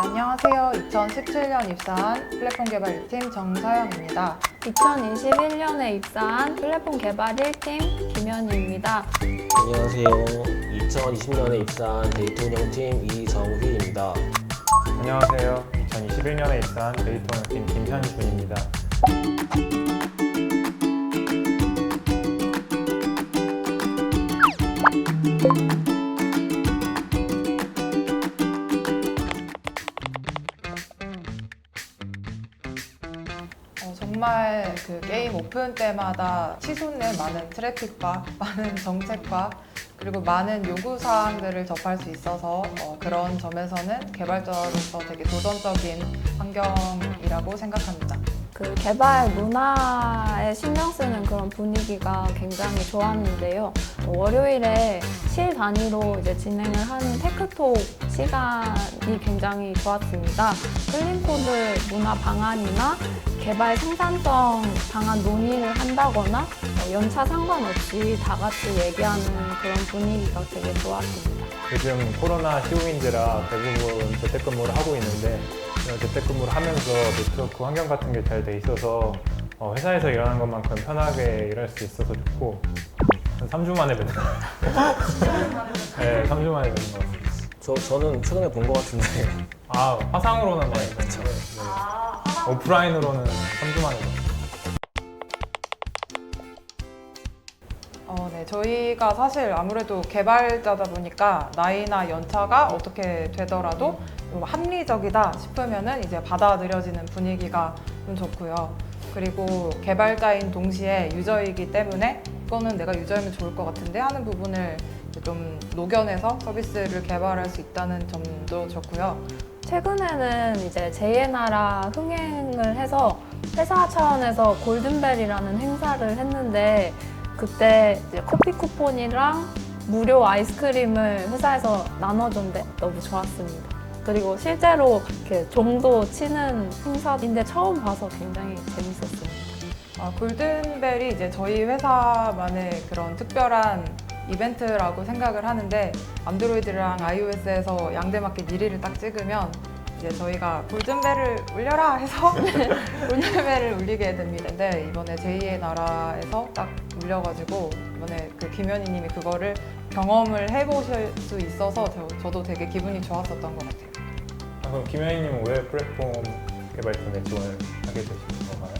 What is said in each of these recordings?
안녕하세요. 2017년 입사한 플랫폼 개발 1팀 정서영입니다. 2021년에 입사한 플랫폼 개발 1팀 김현희입니다. 안녕하세요. 2020년에 입사한 데이터 운영팀 이정휘입니다. 안녕하세요. 2021년에 입사한 데이터 운영팀 김현준입니다. 그 게임 오픈 때마다 치솟는 많은 트래픽과 많은 정책과 그리고 많은 요구 사항들을 접할 수 있어서 어, 그런 점에서는 개발자로서 되게 도전적인 환경이라고 생각합니다. 그 개발 문화에 신경 쓰는 그런 분위기가 굉장히 좋았는데요. 어, 월요일에 실 단위로 이제 진행을 하는 테크톡 시간이 굉장히 좋았습니다. 클린코드 문화 방안이나 개발 생산성 방안 논의를 한다거나 어, 연차 상관없이 다 같이 얘기하는 그런 분위기가 되게 좋았습니다. 요즘 코로나 시국인지라 대부분 재택근무를 하고 있는데 이런 재택근무를 하면서 네트워크 환경 같은 게 잘 돼 있어서 어, 회사에서 일하는 것만큼 편하게 일할 수 있어서 좋고 한 3주 만에 뵙는 것 같아요. 네, 3주 만에 뵙는 것 같아요. 저, 저는 최근에 본 것 같은데 아, 화상으로는 많이 뵀는데 네. 오프라인으로는 3주 만에. 어, 네, 저희가 사실 아무래도 개발자다 보니까 나이나 연차가 어떻게 되더라도 좀 합리적이다 싶으면은 이제 받아들여지는 분위기가 좀 좋고요. 그리고 개발자인 동시에 유저이기 때문에 이거는 내가 유저이면 좋을 것 같은데 하는 부분을 좀 녹여내서 서비스를 개발할 수 있다는 점도 좋고요. 최근에는 이제 제2의 나라 흥행을 해서 회사 차원에서 골든벨이라는 행사를 했는데 그때 커피 쿠폰이랑 무료 아이스크림을 회사에서 나눠줬는데 너무 좋았습니다. 그리고 실제로 이렇게 종도 치는 행사인데 처음 봐서 굉장히 재밌었습니다. 아, 골든벨이 이제 저희 회사만의 그런 특별한 이벤트라고 생각을 하는데 안드로이드랑 iOS에서 양대 맞게 1위를 딱 찍으면 이제 저희가 골든벨을 울려라 해서 골든벨을 울리게 됩니다. 근데 이번에 제2의 나라에서 딱 울려가지고 이번에 그 김현희님이 그거를 경험을 해보실 수 있어서 저, 저도 되게 기분이 좋았었던 것 같아요. 아, 그럼 김현희님은 왜 플랫폼 개발팀에 지원을 하게 되신 건가요?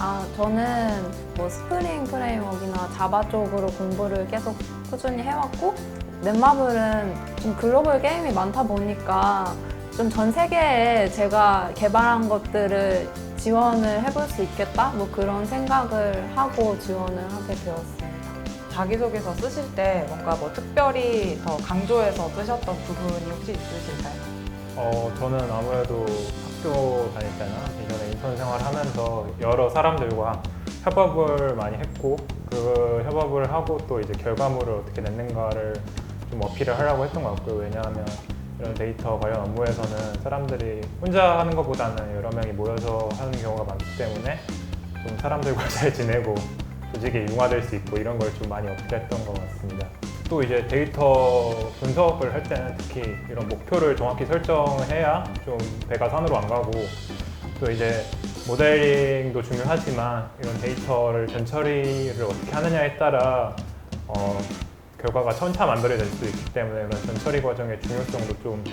아, 저는 뭐 스프링 프레임워크나 자바 쪽으로 공부를 계속 꾸준히 해왔고 넷마블은 좀 글로벌 게임이 많다 보니까 좀 전 세계에 제가 개발한 것들을 지원을 해볼 수 있겠다? 뭐 그런 생각을 하고 지원을 하게 되었습니다. 자기소개서 쓰실 때 뭔가 뭐 특별히 더 강조해서 쓰셨던 부분이 혹시 있으실까요? 어, 저는 아무래도 학교 다닐 때나 이전에 인턴 생활을 하면서 여러 사람들과 협업을 많이 했고 그 협업을 하고 또 이제 결과물을 어떻게 냈는가를 좀 어필을 하려고 했던 것 같고요. 왜냐하면 이런 데이터 관련 업무에서는 사람들이 혼자 하는 것보다는 여러 명이 모여서 하는 경우가 많기 때문에 좀 사람들과 잘 지내고 조직에 융화될 수 있고 이런 걸 좀 많이 어필했던 것 같습니다. 또 이제 데이터 분석을 할 때는 특히 이런 목표를 정확히 설정해야 좀 배가 산으로 안 가고 또 이제 모델링도 중요하지만 이런 데이터를 전처리를 어떻게 하느냐에 따라 어, 결과가 천차만별이 될 수 있기 때문에 그런 전처리 과정의 중요성도 좀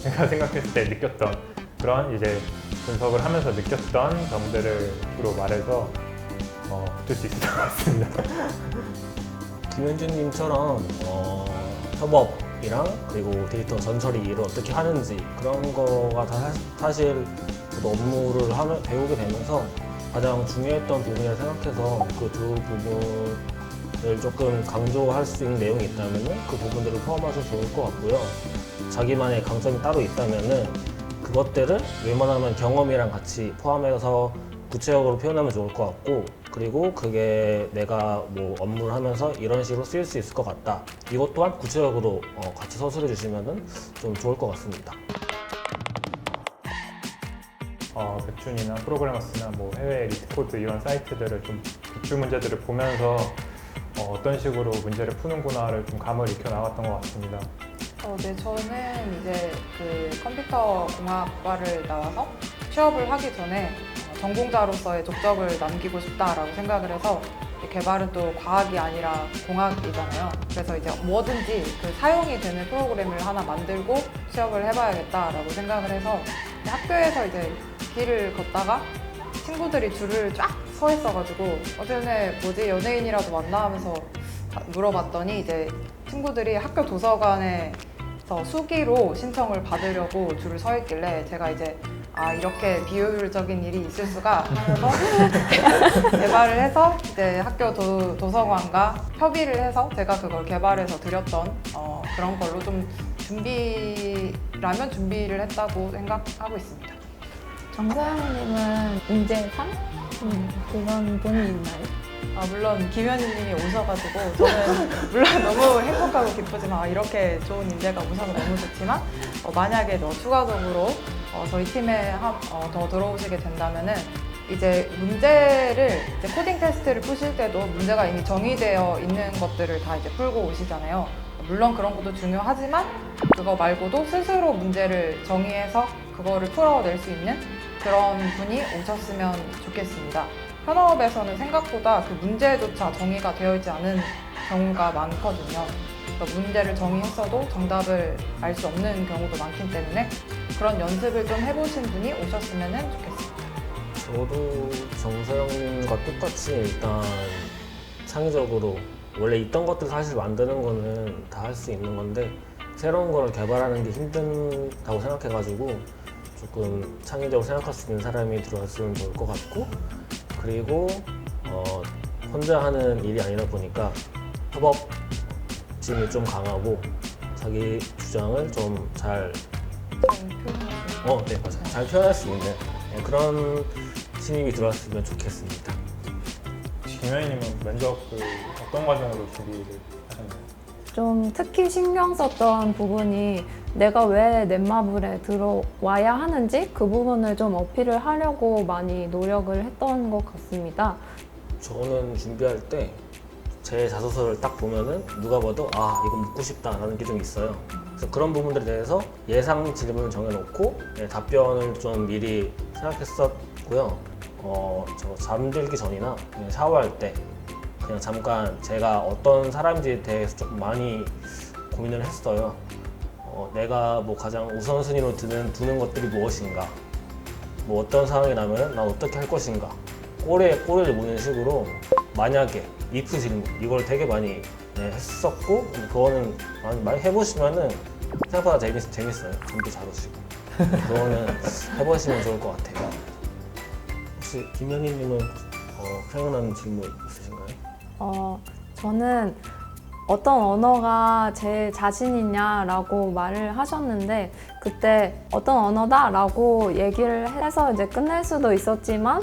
제가 생각했을 때 느꼈던 그런 이제 분석을 하면서 느꼈던 점들을 주로 말해서 어, 붙일 수 있었던 것 같습니다. 김현준님처럼 어, 협업이랑 그리고 데이터 전처리를 어떻게 하는지 그런 거가 다 사- 사실 저도 업무를 하면 배우게 되면서 가장 중요했던 부분이라 생각해서 그 두 부분 을 조금 강조할 수 있는 내용이 있다면 그 부분들을 포함하셔도 좋을 것 같고요. 자기만의 강점이 따로 있다면은 그것들을 웬만하면 경험이랑 같이 포함해서 구체적으로 표현하면 좋을 것 같고 그리고 그게 내가 뭐 업무를 하면서 이런 식으로 쓰일 수 있을 것 같다 이것 또한 구체적으로 어, 같이 서술해 주시면 좀 좋을 것 같습니다 어, 백준이나 프로그래머스나 뭐 해외 리트코드 이런 사이트들을 좀 기출 문제들을 보면서 어, 떤 식으로 문제를 푸는구나를 좀 감을 익혀 나갔던 것 같습니다. 어, 네, 저는 이제 그 컴퓨터 공학과를 나와서 취업을 하기 전에 어, 전공자로서의 족적을 남기고 싶다라고 생각을 해서 개발은 또 과학이 아니라 공학이잖아요. 그래서 이제 뭐든지 그 사용이 되는 프로그램을 하나 만들고 취업을 해봐야겠다라고 생각을 해서 학교에서 이제 길을 걷다가 친구들이 줄을 쫙 서 있어가지고 어제는 뭐지 연예인이라도 만나 하면서 물어봤더니 이제 친구들이 학교 도서관에 서 수기로 신청을 받으려고 줄을 서 있길래 제가 이제 아 이렇게 비효율적인 일이 있을 수가 하면서 개발을 해서 이제 학교 도, 도서관과 협의를 해서 제가 그걸 개발해서 드렸던 어, 그런 걸로 좀 준비라면 준비를 했다고 생각하고 있습니다. 정서영님은 문제 3? 음, 그런 분이 있나요? 아, 물론 김현희님이 오셔가지고 저는 물론 너무 행복하고 기쁘지만 아, 이렇게 좋은 인재가 오셔서 너무 좋지만 어, 만약에 더 추가적으로 어, 저희 팀에 한- 어, 더 들어오시게 된다면은 이제 문제를 이제 코딩 테스트를 푸실 때도 문제가 이미 정의되어 있는 것들을 다 이제 풀고 오시잖아요. 물론 그런 것도 중요하지만 그거 말고도 스스로 문제를 정의해서 그거를 풀어낼 수 있는 그런 분이 오셨으면 좋겠습니다. 현업에서는 생각보다 그 문제조차 정의가 되어 있지 않은 경우가 많거든요. 그러니까 문제를 정의했어도 정답을 알 수 없는 경우도 많기 때문에 그런 연습을 좀 해보신 분이 오셨으면 좋겠습니다. 저도 정서영님과 똑같이 일단 창의적으로 원래 있던 것들 사실 만드는 거는 다 할 수 있는 건데 새로운 걸 개발하는 게 힘든다고 생각해가지고 조금 창의적으로 생각할 수 있는 사람이 들어왔으면 좋을 것 같고 그리고 어, 혼자 하는 일이 아니다 보니까 협업심이 좀 강하고 자기 주장을 좀 잘 어, 네, 맞아요. 잘 표현할 수 있는 네, 그런 신입이 들어왔으면 좋겠습니다. 김현희님은 면접 그 어떤 과정으로 준비를? 좀 특히 신경 썼던 부분이 내가 왜 넷마블에 들어와야 하는지 그 부분을 좀 어필을 하려고 많이 노력을 했던 것 같습니다. 저는 준비할 때 제 자소서를 딱 보면은 누가 봐도 아 이거 묻고 싶다라는 게 좀 있어요. 그래서 그런 부분들에 대해서 예상 질문을 정해놓고 네, 답변을 좀 미리 생각했었고요. 어, 저 잠들기 전이나 그냥 샤워할 때 그냥 잠깐 제가 어떤 사람인지에 대해서 조금 많이 고민을 했어요. 어, 내가 뭐 가장 우선순위로 드는 두는 것들이 무엇인가? 뭐 어떤 상황이 나면 난 어떻게 할 것인가? 꼬리에 꼬리를 무는 식으로 만약에 if 질문 이걸 되게 많이 네, 했었고 그거는 많이, 많이 해보시면은 생각보다 재밌, 재밌어요. 잠도 잘 오시고 그거는 해보시면 좋을 것 같아요. 혹시 김현희님은 어, 생각나는 질문 있으신가요? 어, 저는 어떤 언어가 제일 자신 있냐라고 말을 하셨는데 그때 어떤 언어다라고 얘기를 해서 이제 끝낼 수도 있었지만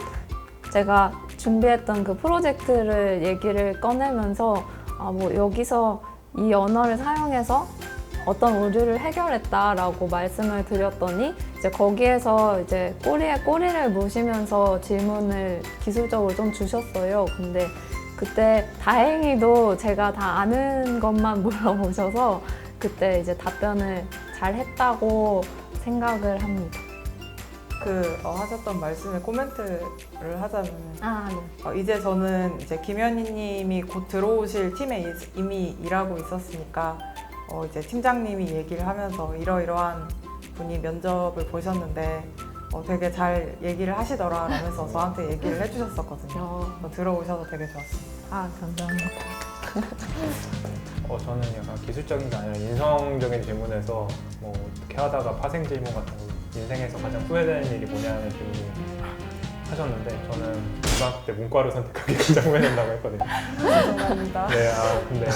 제가 준비했던 그 프로젝트를 얘기를 꺼내면서 아, 뭐 여기서 이 언어를 사용해서 어떤 오류를 해결했다라고 말씀을 드렸더니 이제 거기에서 이제 꼬리에 꼬리를 무시면서 질문을 기술적으로 좀 주셨어요. 근데 그때 다행히도 제가 다 아는 것만 물어보셔서 그때 이제 답변을 잘 했다고 생각을 합니다. 그 어, 하셨던 말씀에 코멘트를 하자면 아, 네. 어, 이제 저는 이제 김현희님이 곧 들어오실 팀에 이- 이미 일하고 있었으니까 어, 이제 팀장님이 얘기를 하면서 이러이러한 분이 면접을 보셨는데 어, 되게 잘 얘기를 하시더라 라면서 저한테 얘기를 해주셨었거든요. 어, 어, 들어오셔서 되게 좋았습니다. 아, 감사합니다. 어, 저는 약간 기술적인 게 아니라 인성적인 질문에서 뭐 어떻게 하다가 파생 질문 같은 거 인생에서 가장 후회되는 일이 뭐냐는 질문을 하셨는데 저는 고등학교 때 문과를 선택하기 가장 후회된다고 했거든요. 감사합니다. 네, 아 근데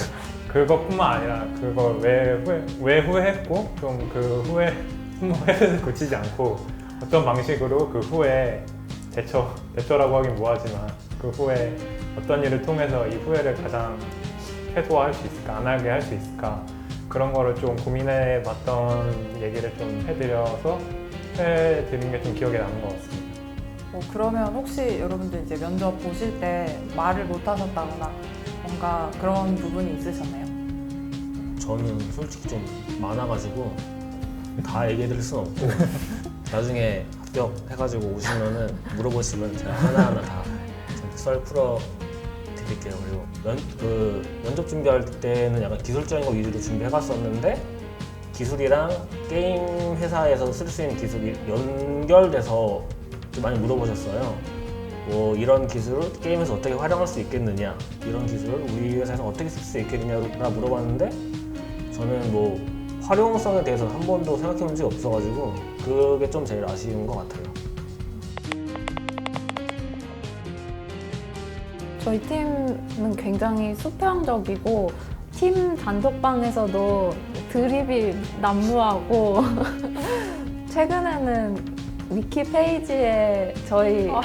그것뿐만 아니라 그걸 왜 후회 왜 후회했고 좀 그 후회 후회를 고치지 않고 어떤 방식으로 그 후회 대처 대처라고 하긴 뭐하지만 그 후에 어떤 일을 통해서 이 후회를 가장 해소할 수 있을까 안 하게 할 수 있을까 그런 거를 좀 고민해 봤던 얘기를 좀 해드려서 해 드린 게 좀 기억에 남는 것 같습니다. 어, 그러면 혹시 여러분들 이제 면접 보실 때 말을 못 하셨다거나 뭔가 그런 부분이 있으셨나요? 저는 솔직히 좀 많아가지고 다 얘기해 드릴 수는 없고 나중에 합격해가지고 오시면은 물어보시면 제가 하나하나 다 썰 풀어 드릴게요. 그리고 면, 그 면접 준비할 때는 약간 기술적인 거 위주로 준비해갔었는데 기술이랑 게임 회사에서 쓸 수 있는 기술이 연결돼서 좀 많이 물어보셨어요. 뭐 이런 기술을 게임에서 어떻게 활용할 수 있겠느냐, 이런 기술을 우리 회사에서 어떻게 쓸 수 있겠느냐라 물어봤는데 저는 뭐 활용성에 대해서 한 번도 생각해 본 적이 없어가지고 그게 좀 제일 아쉬운 것 같아요. 저희 팀은 굉장히 수평적이고 팀 단톡방에서도 드립이 난무하고 최근에는 위키 페이지에 저희 아.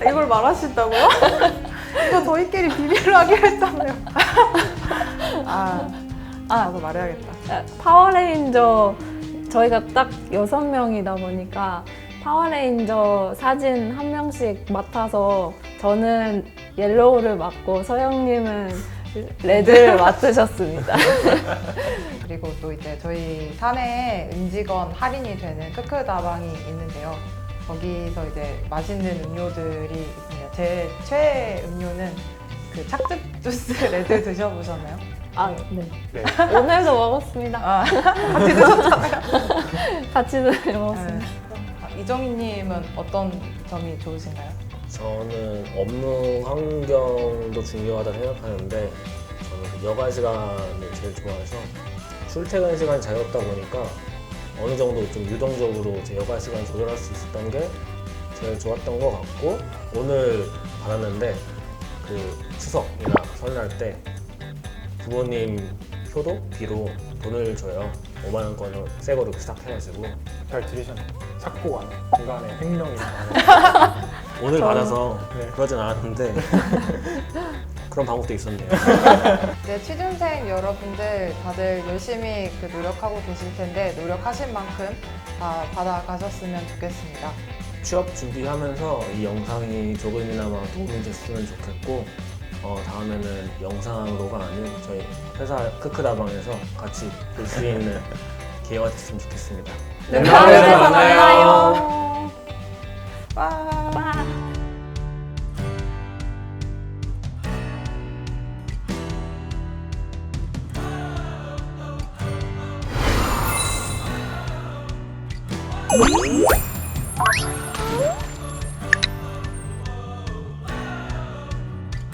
이걸 말하신다고요? 이거 저희끼리 비밀로 하기로 했잖아요. 아, 아, 나도 말해야겠다. 파워레인저 저희가 딱 여섯 명이다 보니까 파워레인저 사진 한 명씩 맡아서 저는 옐로우를 맡고 서영님은 레드를 맡으셨습니다. 그리고 또 이제 저희 사내에 음직원 할인이 되는 크크다방이 있는데요. 거기서 이제 맛있는 음료들이 있습니다. 제 최애 음료는 그 착즙 주스 레드 드셔보셨나요? 아, 네. 네. 오늘도 먹었습니다. 아, 같이 드셨잖아요. 같이 먹었습니다. 아, 이정희님은 어떤 점이 좋으신가요? 저는 업무 환경도 중요하다 생각하는데 저는 여가 시간을 제일 좋아해서 출퇴근 시간이 자유롭다 보니까 어느 정도 좀 유동적으로 제 여가 시간 조절할 수 있었던 게 제일 좋았던 것 같고 오늘 받았는데 그 추석이나 설날 때 부모님 효도 비로 돈을 줘요. 5만 원권을 새 거로 시작해가지고 잘 들으셨나요? 착고 안에 중간에 횡령이 많아요. 오늘 저는- 받아서 네. 그러진 않았는데 그런 방법도 있었네요. 이제 취준생 여러분들 다들 열심히 그 노력하고 계실 텐데 노력하신 만큼 다 받아가셨으면 좋겠습니다. 취업 준비하면서 이 영상이 조금이나마 도움이 됐으면 좋겠고 어, 다음에는 영상으로가 아닌 저희 회사 크크다방에서 같이 볼 수 있는 기회가 됐으면 좋겠습니다. 네, 다음에. 만나요.